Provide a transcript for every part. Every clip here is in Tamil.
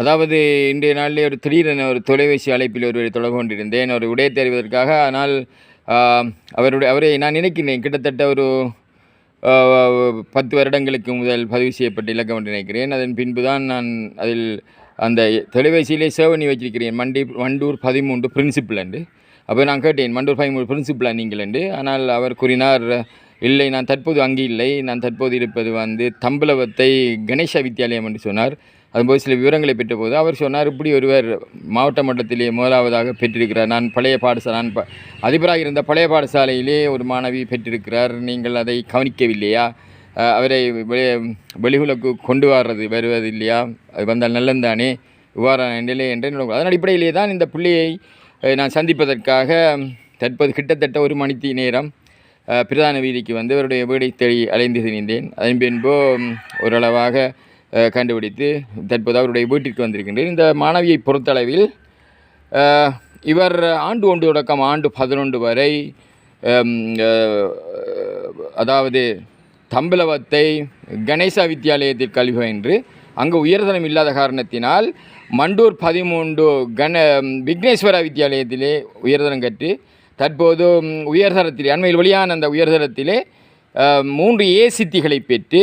அதாவது இன்றைய நாளிலே ஒரு திடீரென ஒரு தொலைபேசி அழைப்பில் ஒருவரை தொடர்பு கொண்டிருந்தேன். ஒரு விடை தெரிவதற்காக ஆனால் அவருடைய அவரை நான் நினைக்கிறேன் கிட்டத்தட்ட ஒரு பத்து வருடங்களுக்கு முதல் பதிவு செய்யப்பட்ட இலக்கம் என்று நினைக்கிறேன். அதன் பின்பு தான் நான் அதில் அந்த தொலைபேசியிலே சேவ் பண்ணி வச்சிருக்கிறேன். மண்டி மண்டூர் பதிமூன்று பிரின்சிபல் என்று அப்போ நான் கேட்டேன் மண்டூர் பதிமூன்று பிரின்சிபலா நீங்கள்? என்று. ஆனால் அவர் கூறினார் இல்லை நான் தற்போது அங்கே இல்லை. நான் தற்போது இருப்பது வந்து தம்பலவத்தை கணேச வித்யாலயம் என்று சொன்னார். அதுபோது சில விவரங்களை பெற்றபோது அவர் சொன்னார் இப்படி ஒருவர் மாவட்ட மட்டத்திலே முதலாவதாக பெற்றிருக்கிறார். நான் பழைய பாடசாலை நான் ப- அதிபராக இருந்த பழைய பாடசாலையிலே ஒரு மாணவி பெற்றிருக்கிறார். நீங்கள் அதை கவனிக்கவில்லையா? அவரை வெளி வெளியுலகு கொண்டு வர்றது வருவது இல்லையா அது வந்தால் நல்லந்தானே இவ்வாறான நிலை என்று அதன் அடிப்படையிலே தான் இந்த பிள்ளையை நான் சந்திப்பதற்காக தற்போது கிட்டத்தட்ட ஒரு மணித்தி நேரம் பிரதான வீதிக்கு வந்து அவருடைய வீடை தேடி அலைந்து திரிந்தேன். அதன் பின்பு ஓரளவாக கண்டுபிடித்து தற்போது அவருடைய வீட்டிற்கு வந்திருக்கின்றேன் இந்த மாணவியை பொறுத்தளவில் இவர் ஆண்டு ஒன்று தொடக்கம் ஆண்டு பதினொன்று வரை அதாவது தம்பலவத்தை கணேசா வித்தியாலயத்தில் கல்வி பயின்று அங்கு உயர்தனம் இல்லாத காரணத்தினால் மண்டூர் பதிமூன்று கண விக்னேஸ்வரா வித்தியாலயத்திலே உயர்தரம் கற்று தற்போது உயர்தரத்திலே அண்மையில் வெளியான அந்த உயர்தரத்திலே மூன்று ஏ சித்திகளை பெற்று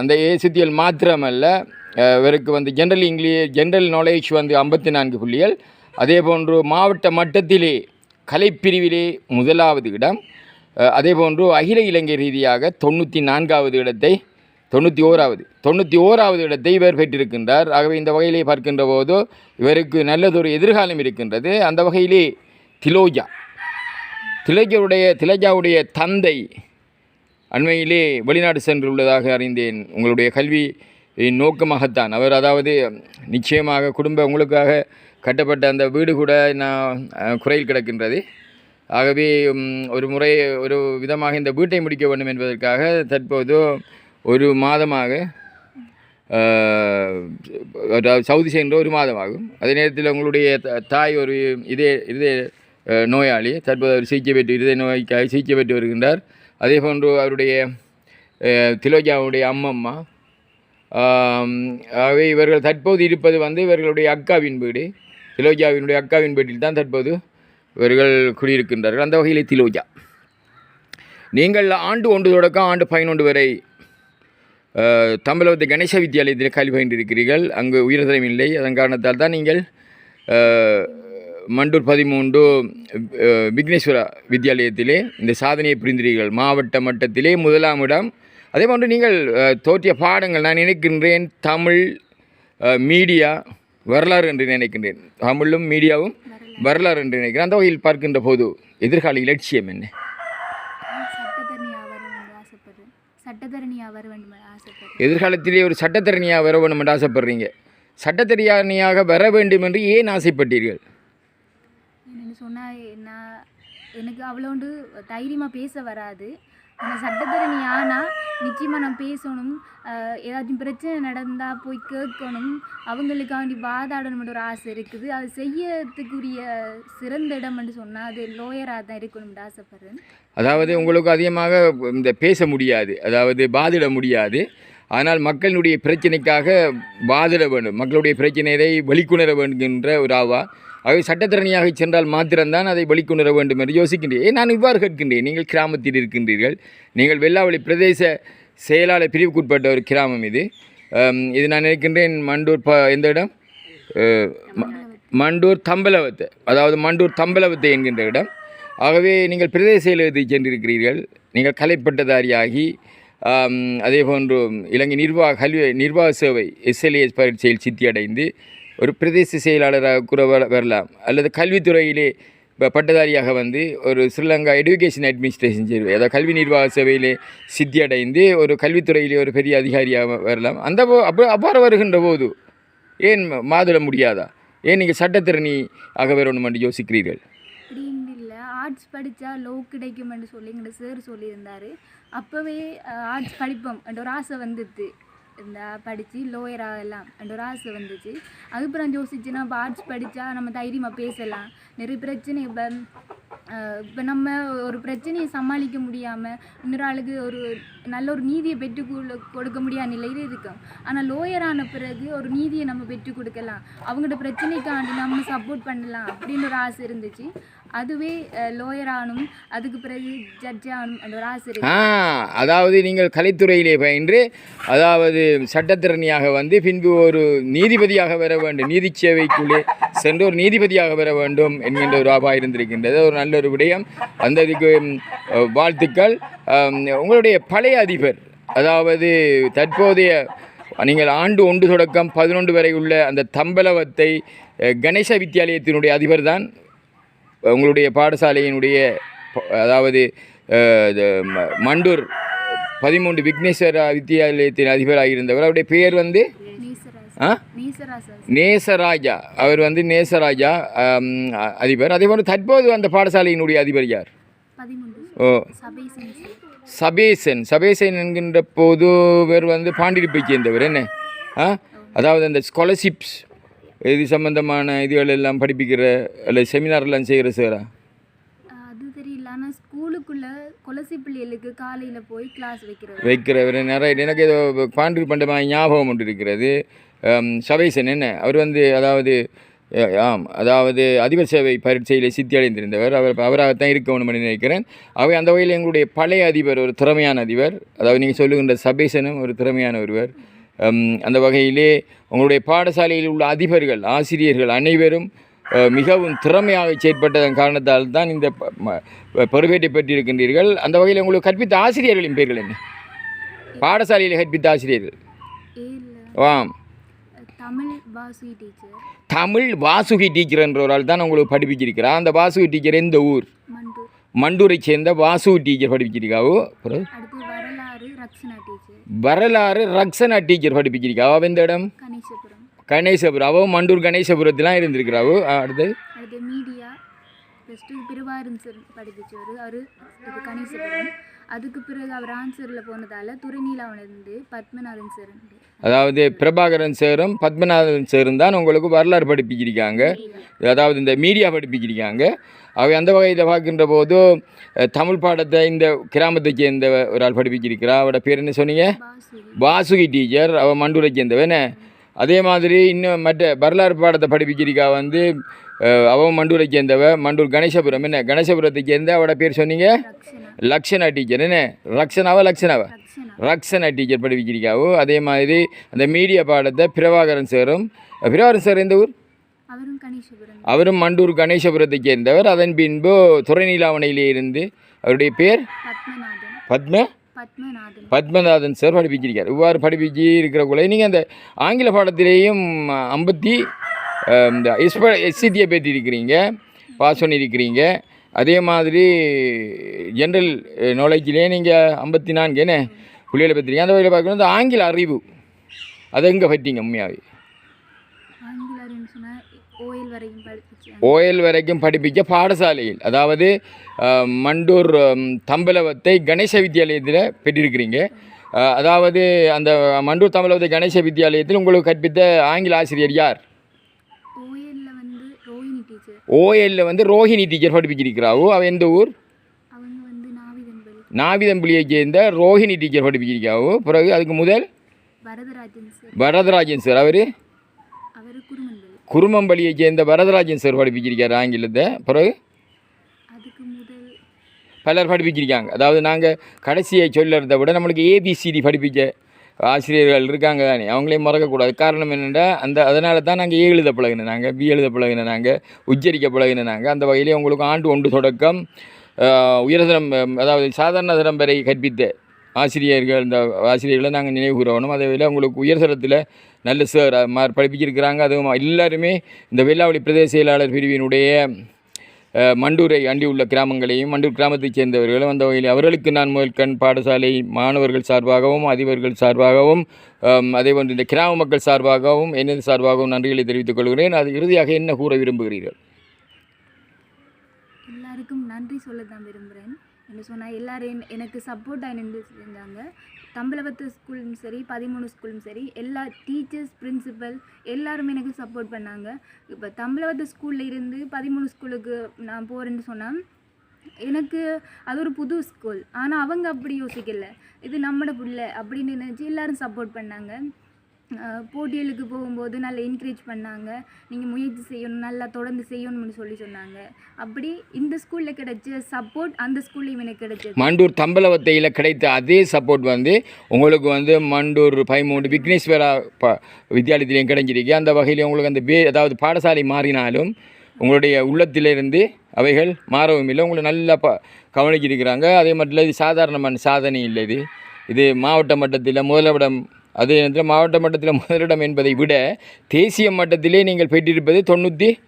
அந்த ஏசித்தியல் மாத்திரமல்ல. இவருக்கு வந்து ஜென்ரல் இங்கிலீஷ் ஜென்ரல் நாலேஜ் வந்து ஐம்பத்தி நான்கு புள்ளிகள். அதே போன்று மாவட்ட மட்டத்திலே கலைப்பிரிவிலே முதலாவது இடம். அதே போன்று அகில இலங்கை ரீதியாக தொண்ணூற்றி நான்காவது இடத்தை தொண்ணூற்றி ஓராவது தொண்ணூற்றி ஓராவது இடத்தை இவர் பெற்றிருக்கின்றார். ஆகவே இந்த வகையிலே பார்க்கின்ற போது இவருக்கு நல்லதொரு எதிர்காலம் இருக்கின்றது. அந்த வகையிலே திலோஜா திலஜாவுடைய திலஜாவுடைய தந்தை அண்மையிலே வெளிநாடு சென்றுள்ளதாக அறிந்தேன். உங்களுடைய கல்வி நோக்கமாகத்தான். அவர் அதாவது நிச்சயமாக குடும்ப உங்களுக்காக கட்டப்பட்ட அந்த வீடு கூட நான் குறையில் கிடக்கின்றது. ஆகவே ஒரு முறை ஒரு விதமாக இந்த வீட்டை முடிக்க வேண்டும் என்பதற்காக தற்போது ஒரு மாதமாக சவுதி சென்ற ஒரு மாதமாகும். அதே நேரத்தில் உங்களுடைய த- தாய் ஒரு இதே இதே நோயாளி. தற்போது அவர் சிகிச்சை பெற்று இதய நோய்க்காக சிகிச்சை பெற்று வருகின்றார். அதே போன்று அவருடைய திலோஜாவுடைய அம்மம்மா ஆகவே இவர்கள் தற்போது இருப்பது வந்து இவர்களுடைய அக்காவின் வீடு. திலோஜாவினுடைய அக்காவின் வீட்டில் தான் தற்போது இவர்கள் குடியிருக்கின்றார்கள். அந்த வகையில் திலோஜா. நீங்கள் ஆண்டு ஒன்று தொடக்கம் ஆண்டு பதினொன்று வரை தமிழகத்து கணேச வித்தியாலயத்தில் கல்வி பயின்றிருக்கிறீர்கள். அங்கு உயர்தரம் இல்லை. அதன் காரணத்தால் தான் நீங்கள் மண்டூர் பதிமூன்று விக்னேஸ்வரா வித்தியாலயத்திலே இந்த சாதனையை புரிந்தீர்கள் மாவட்ட மட்டத்திலே முதலாம் இடம். அதே போன்று நீங்கள் தோற்றிய பாடங்கள் நான் நினைக்கின்றேன். தமிழ் மீடியா வரலாறு என்று நினைக்கின்றேன். தமிழும் மீடியாவும் வரலாறு என்று நினைக்கிறேன். அந்த வகையில் பார்க்கின்ற போது எதிர்கால இலட்சியம் என்ன? எதிர்காலத்திலே ஒரு சட்டத்தரணியாக வர வேண்டும் என்று ஆசைப்படுறீங்க. சட்டத்தரணியாக வர வேண்டும் என்று ஏன் ஆசைப்பட்டீர்கள்? என்னென்னு சொன்னால் நான் எனக்கு அவ்வளோண்டு தைரியமாக பேச வராது. அந்த சட்டத்தரணி ஆனால் நிச்சயமாக நான் பேசணும். ஏதாச்சும் பிரச்சனை நடந்தால் போய் கேட்கணும். அவங்களுக்காண்டி வாதாடணும்னு ஒரு ஆசை இருக்குது. அது செய்யறதுக்குரிய சிறந்த இடம்னு சொன்னால் அது லோயராக தான் இருக்கணும்னு ஆசைப்படுறேன். அதாவது உங்களுக்கு அதிகமாக இந்த பேச முடியாது. அதாவது பாதிட முடியாது. ஆனால் மக்களுடைய பிரச்சனைக்காக வாதிட வேண்டும். மக்களுடைய பிரச்சனையை வெளிக்கொணர வேண்டுகின்ற ஒரு ஆவா. அவை சட்டத்திறனியாக சென்றால் மாத்திரம்தான் அதை வெளிக்கொணர வேண்டும் என்று யோசிக்கின்றேன். ஏன் நான் இவ்வாறு கேட்கின்றேன். நீங்கள் கிராமத்தில் இருக்கின்றீர்கள். நீங்கள் வெள்ளாவளி பிரதேச செயலாளர் பிரிவுக்குட்பட்ட ஒரு கிராமம் இது. இது நான் நினைக்கின்றேன் மண்டூர் ப எந்த இடம்? மண்டூர் தம்பலவத்தை அதாவது மண்டூர் தம்பலவத்தை என்கின்ற இடம். ஆகவே நீங்கள் பிரதேச செயலகத்தை சென்றிருக்கிறீர்கள். நீங்கள் கலைப்பட்டதாரியாகி அதே போன்று இலங்கை நிர்வாக கல்வி நிர்வாக சேவை எஸ்எல்ஏஎஸ் பரீட்சையில் சித்தி அடைந்து ஒரு பிரதேச செயலாளராக கூட வரலாம். அல்லது கல்வித்துறையிலே இப்போ பட்டதாரியாக வந்து ஒரு ஸ்ரீலங்கா எடுகேஷன் அட்மினிஸ்ட்ரேஷன் சேர்வு அதாவது கல்வி நிர்வாக சேவையிலே சித்தி அடைந்து ஒரு கல்வித்துறையிலே ஒரு பெரிய அதிகாரியாக வரலாம். அந்த போ- அப்போ அவ்வாறு வருகின்ற போது ஏன் மாதுள முடியாதா? ஏன் நீங்கள் சட்டத்திறனி ஆக வரணும் என்று யோசிக்கிறீர்கள்? அப்படின்னு இல்லை. ஆர்ட்ஸ் படித்தா லோ கிடைக்கும்னு சொல்லி எங்கள் சார் சொல்லியிருந்தார். அப்போவே ஆர்ட்ஸ் படிப்போம் என்ற ஒரு ஆசை வந்துடுது இந்த படித்து லோயர் ஆகலாம் ஒரு ஆசை வந்துச்சு. அதுக்கப்புறம் யோசிச்சுன்னா இப்போ ஆர்ட்ஸ் படித்தா நம்ம தைரியமாக பேசலாம். நிறைய பிரச்சனை இப்போ இப்போ நம்ம ஒரு பிரச்சனையை சமாளிக்க முடியாமல் இன்னொரு ஆளுக்கு ஒரு நல்ல ஒரு நீதியை பெற்று கொடு- கொடுக்க முடியாத நிலையில் இருக்கோம். ஆனால் லோயரான பிறகு ஒரு நீதியை நம்ம பெற்று கொடுக்கலாம். அவங்களோட பிரச்சனைக்காண்டி நம்ம சப்போர்ட் பண்ணலாம் அப்படின்னு ஒரு ஆசை இருந்துச்சு. அதுவே லோயர் ஆனும் அதுக்கு பிறகு ஜட்ஜ் ஆனும் அந்த ஒரு ஆசை இருக்கு. ஆ அதாவது நீங்கள் கலைத்துறையிலே பயின்று அதாவது சட்டத்திறனியாக வந்து பின்பு ஒரு நீதிபதியாக வர வேண்டும். நீதி சேவைக்குள்ளே சென்று ஒரு நீதிபதியாக வர வேண்டும் என்கின்ற ஒரு ஆபா இருந்திருக்கின்றது. ஒரு நல்ல ஒரு விடயம். அந்த இதுக்கு வாழ்த்துக்கள். உங்களுடைய பழைய அதிபர் அதாவது தற்போதைய நீங்கள் ஆண்டு ஒன்று தொடக்கம் பதினொன்று வரை உள்ள அந்த தம்பலவத்தை கணேச வித்தியாலயத்தினுடைய அதிபர் தான் உங்களுடைய பாடசாலையினுடைய அதாவது இது மண்டூர் பதிமூன்று விக்னேஸ்வர வித்தியாலயத்தின் அதிபராக இருந்தவர் அவருடைய பெயர் வந்து நேசராஜா அவர் வந்து நேசராஜா அதிபர். அதே போன்று தற்போது அந்த பாடசாலையினுடைய அதிபர் யார்? ஓ. சபேசன் சபேசன். என்கின்ற போது பேர் வந்து பாண்டிருப்பை சேர்ந்தவர். என்ன? ஆ? அதாவது அந்த ஸ்காலர்ஷிப்ஸ் இது சம்பந்தமான இதுகள் எல்லாம் படிப்பிக்கிற அல்ல செமினார்லாம் செய்கிற சாரா அது ஆனால் ஸ்கூலுக்குள்ளே கொலசி பிள்ளைகளுக்கு காலையில் போய் கிளாஸ் வைக்கிறது. வைக்கிறவர் நிறைய எனக்கு ஏதோ பாண்டி பண்டமாக ஞாபகம் ஒன்று இருக்கிறது. சபைசன் என்ன? அவர் வந்து அதாவது ஆம் அதாவது அதிபர் சேவை பரீட்சையில் சித்தி அடைந்திருந்தவர். அவர் அவராகத்தான் இருக்கணும் நினைக்கிறேன். அவை அந்த வகையில் எங்களுடைய பழைய அதிபர் ஒரு திறமையான அதிபர். அதாவது நீங்கள் சொல்லுகின்ற சபேசனும் ஒரு திறமையான ஒருவர். அந்த வகையிலே உங்களுடைய பாடசாலையில் உள்ள அதிபர்கள் ஆசிரியர்கள் அனைவரும் மிகவும் திறமையாக செயற்பட்டதன் காரணத்தால் தான் இந்த பொறுப்பேற்றை பெற்றிருக்கின்றீர்கள். அந்த வகையில் உங்களுக்கு கற்பித்த ஆசிரியர்களின் பெயர்கள் என்ன? பாடசாலையில் கற்பித்த ஆசிரியர்கள். ஆம். தமிழ் வாசுகி டீச்சர். தமிழ் வாசுகி டீச்சர் என்ற ஒரு ஆள் தான் உங்களுக்கு படிப்பிச்சிருக்கிறார். அந்த வாசுகி டீச்சர் எந்த ஊர்? மண்டு மண்டூரை சேர்ந்த வாசுகி டீச்சர் படிப்பிச்சிருக்காவோ வரலாறு ரக்ஷனா டீச்சர். வரலாறு ரக்ஷனா டீச்சர் படிப்பிச்சிருக்கா? அவ எந்த இடம்? கணேசபுரம் மண்டூர் கணேசபுரத்திலாம் இருந்திருக்கிறாவோ அடுத்து அடுத்து media. Plus two Thiruvarur sir படிப்பிச்சவர். அவர் இது கணேசபுரம். அதுக்கு பிறகு அவர் ஆன்சரில் போனதால் துறைநீலாவிலிருந்து பத்மநாதன் சார் அதாவது பிரபாகரன் சேரும் பத்மநாதன் சேரும் தான் உங்களுக்கு வரலாறு படிப்பிச்சிருக்காங்க அதாவது இந்த மீடியா படிப்பிச்சிருக்காங்க அவை அந்த வகையில் பார்க்கின்ற போது தமிழ் பாடத்தை இந்த கிராமத்தை சேர்ந்த ஒரு ஆள் படிப்பிச்சிருக்கிறா அவரோட பேர் என்ன சொன்னீங்க? பாசுகி வாசுகி டீச்சர் அவள் மண்டூரை சேர்ந்தவன். அதே மாதிரி இன்னும் மற்ற வரலாறு பாடத்தை படிப்பிச்சிருக்கா வந்து அவன் மண்டூரை சேர்ந்தவ மண்டூர் கணேசபுரம். என்ன? கணேசபுரத்தை சேர்ந்த அவட பேர் சொன்னீங்க? லக்ஷனா. டீச்சர். என்ன? ரக்ஷனாவா லக்ஷனாவா? ரக்ஷனா டீச்சர் படிப்பிச்சிருக்காவோ அதே மாதிரி அந்த மீடியா பாடத்தை பிரபாகரன் சாரும் பிரபாகரன் சார் எந்த ஊர்? அவரும் மண்டூர் கணேசபுரத்தை சேர்ந்தவர். அதன் பின்பு துறைநீலாவணையிலே இருந்து அவருடைய பேர்? பத்ம பத்மநாதன். சார் படிப்பிச்சிருக்கார். இவ்வாறு படிப்பிச்சு இருக்கிறக்குள்ள நீங்கள் அந்த ஆங்கில பாடத்திலேயும் ஐம்பத்தி இந்த எஸ்ப எஸ்சிடியை பேற்றிருக்கிறீங்க. பாஸ் பண்ணியிருக்கிறீங்க. அதே மாதிரி ஜென்ரல் நாலேஜ்லேயே நீங்கள் ஐம்பத்தி நான்கு என்ன புள்ளிகளை பற்றிருக்கீங்க. அந்த வகையில் பார்க்கணும் இந்த ஆங்கில அறிவு அதை எங்கே பற்றிங்க உண்மையாகவே ஆங்கிலர்னு சொன்னால் ஓயில் வரைக்கும் ஓயல் வரைக்கும் படிப்பிக்க பாடசாலையில் அதாவது மண்டூர் தம்பலவத்தை கணேச வித்தியாலயத்தில் பெற்றிருக்கிறீங்க. அதாவது அந்த மண்டூர் தம்பலவத்தை கணேச வித்தியாலயத்தில் உங்களுக்கு கற்பித்த ஆங்கில ஆசிரியர் யார்? ஓஎல்ல வந்து ரோஹிணி டீச்சர். படிப்பிச்சிருக்கிறாவோ அவ எந்த ஊர்? நாவிதம்பிளியை சேர்ந்த ரோஹிணி டீச்சர் படிப்பிச்சிருக்காவோ பிறகு அதுக்கு முதல்? வரதராஜன் சார். அவர்? குருமம்பள்ளியை சேர்ந்த வரதராஜன் சார் படிப்பிச்சிருக்கார் ஆங்கிலத்தை. பிறகு பலர் படிப்பிச்சிருக்காங்க. அதாவது நாங்கள் கடைசியை சொல்லுறதை விட நம்மளுக்கு ஏபிசிடி படிப்பிக்க ஆசிரியர்கள் இருக்காங்க தானே. அவங்களையும் மறக்கக்கூடாது. காரணம் என்னென்னா அந்த அதனால தான் நாங்கள் ஏ எழுத பழகினோம் நாங்கள் பி எழுத பழகினோம் நாங்கள் உச்சரிக்க பழகினோம் நாங்கள் அந்த வகையிலே உங்களுக்கு ஆண்டு ஒன்று தொடக்கம் உயர்தரம் அதாவது சாதாரண தரம் வரை கற்பித்த ஆசிரியர்கள் இந்த ஆசிரியர்களை நாங்கள் நினைவு கூறணும். அதே வேலை உங்களுக்கு உயர்தரத்தில் நல்ல சார் மாதிரி படிப்பிச்சிருக்கிறாங்க. அதுவும் எல்லாருமே இந்த வெள்ளாவளி பிரதேச செயலாளர் பிரிவினுடைய மண்டூரை அண்டி உள்ள கிராமங்களையும் மண்டூர் கிராமத்தைச் சேர்ந்தவர்களும் அந்த வகையில் அவர்களுக்கு நான் முதல் கண் பாடசாலை மாணவர்கள் சார்பாகவும் அதிபர்கள் சார்பாகவும் அதே போன்று இந்த கிராம மக்கள் சார்பாகவும் எனது சார்பாகவும் நன்றிகளை தெரிவித்துக் கொள்கிறேன். அது இறுதியாக என்ன கூற விரும்புகிறீர்கள்? எல்லாருக்கும் நன்றி சொல்ல தான் விரும்புகிறேன். அப்படின்னு சொன்னால் எல்லோரும் எனக்கு சப்போர்ட்டாக நின்று இருந்தாங்க தம்பலவத்து ஸ்கூலும் சரி பதிமூணு ஸ்கூலும் சரி எல்லா டீச்சர்ஸ் பிரின்சிபல் எல்லாருமே எனக்கு சப்போர்ட் பண்ணாங்க. இப்போ தம்பலவத்து ஸ்கூலில் இருந்து பதிமூணு ஸ்கூலுக்கு நான் போகிறேன்னு சொன்னால் எனக்கு அது ஒரு புது ஸ்கூல் ஆனால் அவங்க அப்படி யோசிக்கலை. இது நம்மளோட பிள்ளை அப்படின்னு நினச்சி எல்லோரும் சப்போர்ட் பண்ணாங்க. போட்டிகளுக்கு போகும்போது நல்லா என்கரேஜ் பண்ணாங்க. நீங்கள் முயற்சி செய்யணும் நல்லா தொடர்ந்து செய்யணும்னு சொல்லி சொன்னாங்க. அப்படி இந்த ஸ்கூலில் கிடைச்ச சப்போர்ட் அந்த ஸ்கூல்லையும் எனக்கு கிடைச்சது. மண்டூர் தம்பலவத்தையில் கிடைத்த அதே சப்போர்ட் வந்து உங்களுக்கு வந்து மண்டூர் பைமூண்டு விக்னேஸ்வரா ப வித்தியாலயத்திலையும் கிடைஞ்சிருக்கு. அந்த வகையில் உங்களுக்கு அந்த பே அதாவது பாடசாலை மாறினாலும் உங்களுடைய உள்ளத்திலிருந்து அவைகள் மாறவும் இல்லை. உங்களை நல்லா ப கவனிச்சிருக்கிறாங்க. அதே மட்டும் இல்லை இது சாதாரணமான சாதனை இல்லை இது. இது மாவட்ட மட்டத்தில் முதலிடம் அதே நேரத்தில் மாவட்ட மட்டத்தில் முதலிடம் என்பதை விட தேசிய மட்டத்திலே நீங்கள் பெற்றிருப்பது தொண்ணூற்றி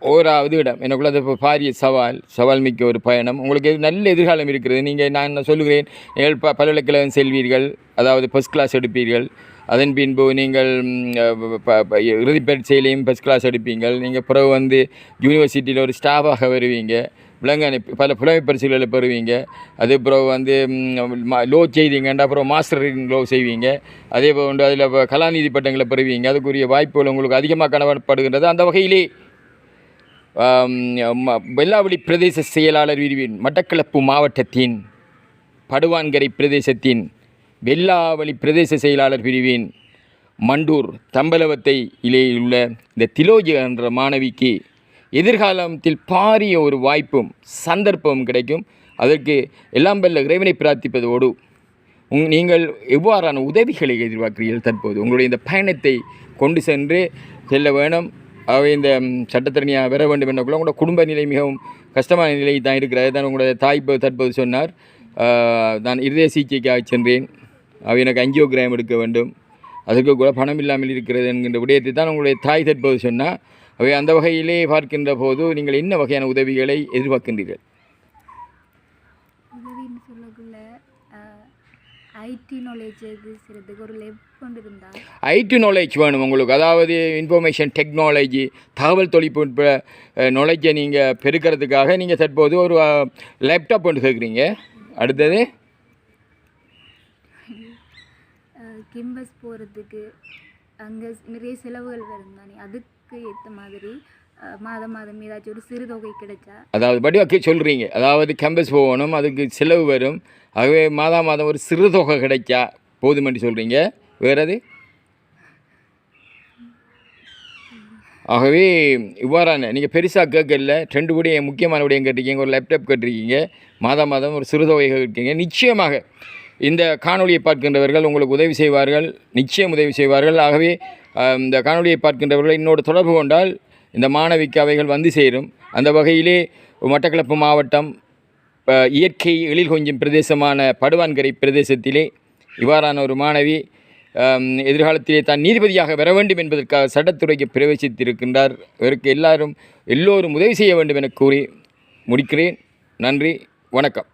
ஓராவது இடம். எனக்குள்ள அது இப்போ பாரிய சவால் சவால் மிக்க ஒரு பயணம். உங்களுக்கு இது நல்ல எதிர்காலம் இருக்கிறது? நீங்கள் நான் என்ன சொல்லுகிறேன் நீங்கள் ப பல்கலைக்கழகம் செல்வீர்கள் அதாவது ஃபஸ்ட் கிளாஸ் எடுப்பீர்கள். அதன் பின்பு நீங்கள் ப- இறுதி பரீட்சையிலையும் ஃபஸ்ட் கிளாஸ் எடுப்பீங்கள். நீங்கள் பிறகு வந்து யூனிவர்சிட்டியில் ஒரு ஸ்டாஃபாக வருவீங்க. விலங்கு பல புலமை பரிசுகளை பெறுவீங்க. அதே பிறகு வந்து லோ செய்தீங்கன்ற அப்புறம் மாஸ்டர் லோ செய்வீங்க. அதே போன்று அதில் கலாநிதி பட்டங்களை பெறுவீங்க. அதுக்குரிய வாய்ப்புகள் உங்களுக்கு அதிகமாக காணப்படுகின்றது. அந்த வகையிலே ம- வெள்ளாவளி பிரதேச செயலாளர் விரிவின் மட்டக்களப்பு மாவட்டத்தின் படுவான்கரை பிரதேசத்தின் வெள்ளாவளி பிரதேச செயலாளர் பிரிவின் மண்டூர் தம்பலவத்தை இலே உள்ள இந்த திலோஜி என்ற மாணவிக்கு எதிர்காலத்தில் பாரிய ஒரு வாய்ப்பும் சந்தர்ப்பமும் கிடைக்கும். அதற்கு எல்லாம் வல்ல இறைவனை பிரார்த்திப்பதோடு உங் நீங்கள் எவ்வாறான உதவிகளை எதிர்பார்க்கிறீர்கள் தற்போது? உங்களுடைய இந்த பயணத்தை கொண்டு சென்று செல்ல வேணும். அவை இந்த சட்டத்திறனியாக வர வேண்டும் என்றக்குள்ள உங்களோட குடும்ப நிலை மிகவும் கஷ்டமான நிலை தான் இருக்கிறது. தான் உங்களுடைய தாய் தற்போது சொன்னார். நான் இருதய சிகிச்சைக்காக சென்றேன். அவை எனக்கு அஞ்சியோகிராம் எடுக்க வேண்டும். அதுக்கு கூட பணம் இல்லாமல் இருக்கிறது என்கின்ற விடயத்தை தான் உங்களுடைய தாய் தற்போது சொன்னார் அவை அந்த வகையிலே பார்க்கின்ற போது நீங்கள் என்ன வகையான உதவிகளை எதிர்பார்க்கின்றீர்கள்? உதவின்னு சொல்லக்குள்ள ஐடி நாலேஜ் செய்கிறதுக்கு ஒரு லெப் கொண்டு இருந்தால் ஐடி நாலேஜ் வேணும் உங்களுக்கு. அதாவது இன்ஃபர்மேஷன் டெக்னாலஜி தகவல் தொழில்நுட்ப நாலேஜை நீங்கள் பெருக்கிறதுக்காக நீங்கள் தற்போது ஒரு லேப்டாப் ஒன்று கேட்குறீங்க. அடுத்தது? கெம்பஸ் போகிறதுக்கு அங்கே நிறைய செலவுகள் வரும் தானே அதுக்கு ஏற்ற மாதிரி மாதம் மாதம் ஏதாச்சும் ஒரு சிறு தொகை கிடைச்சா? அதாவது படிவாக்கி சொல்கிறீங்க அதாவது கேம்பஸ் போகணும் அதுக்கு செலவு வரும். ஆகவே மாதா மாதம் ஒரு சிறு தொகை கிடைச்சா போதுமென்று சொல்கிறீங்க வேறது ஆகவே இவ்வாறான நீங்கள் பெருசாக கேட்கல ரெண்டு கூட முக்கியமான விடயம் கேட்டிருக்கீங்க ஒரு லேப்டாப் கேட்டிருக்கீங்க மாதம் மாதம் ஒரு சிறு தொகை நிச்சயமாக இந்த காணொளியை பார்க்கின்றவர்கள் உங்களுக்கு உதவி செய்வார்கள் நிச்சயம் உதவி செய்வார்கள். ஆகவே இந்த காணொளியை பார்க்கின்றவர்கள் இன்னோடு தொடர்பு கொண்டால் இந்த மாணவிக்கு அவைகள் வந்து சேரும். அந்த வகையிலே மட்டக்களப்பு மாவட்டம் இயற்கை எழில் கொஞ்சம் பிரதேசமான படுவான்கரை பிரதேசத்திலே இவ்வாறான ஒரு மாணவி எதிர்காலத்திலே தான் நீதிபதியாக வர வேண்டும் என்பதற்காக சட்டத்துறைக்கு பிரவேசித்திருக்கின்றார். இவருக்கு எல்லாரும் எல்லோரும் உதவி செய்ய வேண்டும் என கூறி முடிக்கிறேன். நன்றி வணக்கம்.